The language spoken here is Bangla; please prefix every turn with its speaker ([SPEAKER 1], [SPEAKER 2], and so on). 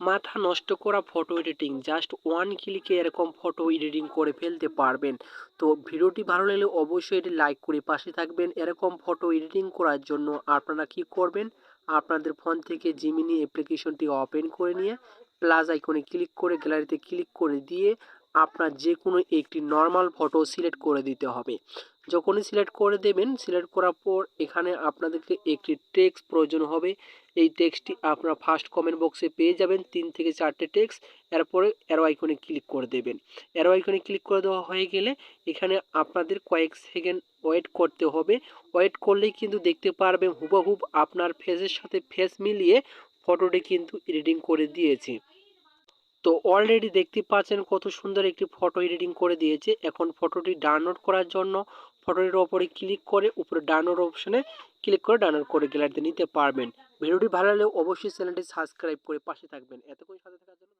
[SPEAKER 1] মাথা নষ্ট করা ফটো এডিটিং জাস্ট ওয়ান ক্লিকে এরকম ফটো এডিটিং করে ফেলতে পারবেন। তো ভিডিওটি ভালো লাগলে অবশ্যই এটি লাইক করে পাশে থাকবেন। এরকম ফটো এডিটিং করার জন্য আপনারা কি করবেন? আপনাদের ফোন থেকে জিমিনি অ্যাপ্লিকেশনটি ওপেন করে নিয়ে প্লাস আইকনে ক্লিক করে গ্যালারিতে ক্লিক করে দিয়ে আপনার যে কোনো একটি নর্মাল ফটো সিলেক্ট করে দিতে হবে। যখনই সিলেক্ট করে দেবেন সিলেক্ট করার পর এখানে আপনাদেরকে একটি টেক্সট প্রয়োজন হবে। এই টেক্সটটি আপনারা ফার্স্ট কমেন্ট বক্সে পেয়ে যাবেন, তিন থেকে চারটে টেক্সট এরপরে অ্যারো আইকনে ক্লিক করে দেবেন। অ্যারো আইকনে ক্লিক করে দেওয়া হয়ে গেলে এখানে আপনাদের কয়েক সেকেন্ড ওয়েট করতে হবে। ওয়েট করলেই কিন্তু দেখতে পারবেন হুবহুব আপনার ফেসের সাথে ফেস মিলিয়ে ফটোটি কিন্তু এডিটিং করে দিয়েছি। তো অলরেডি দেখতে পাচ্ছেন কত সুন্দর একটি ফটো এডিটিং করে দিয়েছে। এখন ফটোটি ডাউনলোড করার জন্য ফটোটির ওপরে ক্লিক করে উপরে ডাউনলোড অপশানে ক্লিক করে ডাউনলোড করে গ্যালারিতে নিতে পারবেন। ভিডিওটি ভালো লাগলে অবশ্যই চ্যানেলটি সাবস্ক্রাইব করে পাশে থাকবেন। এতক্ষণ সাথে থাকার জন্য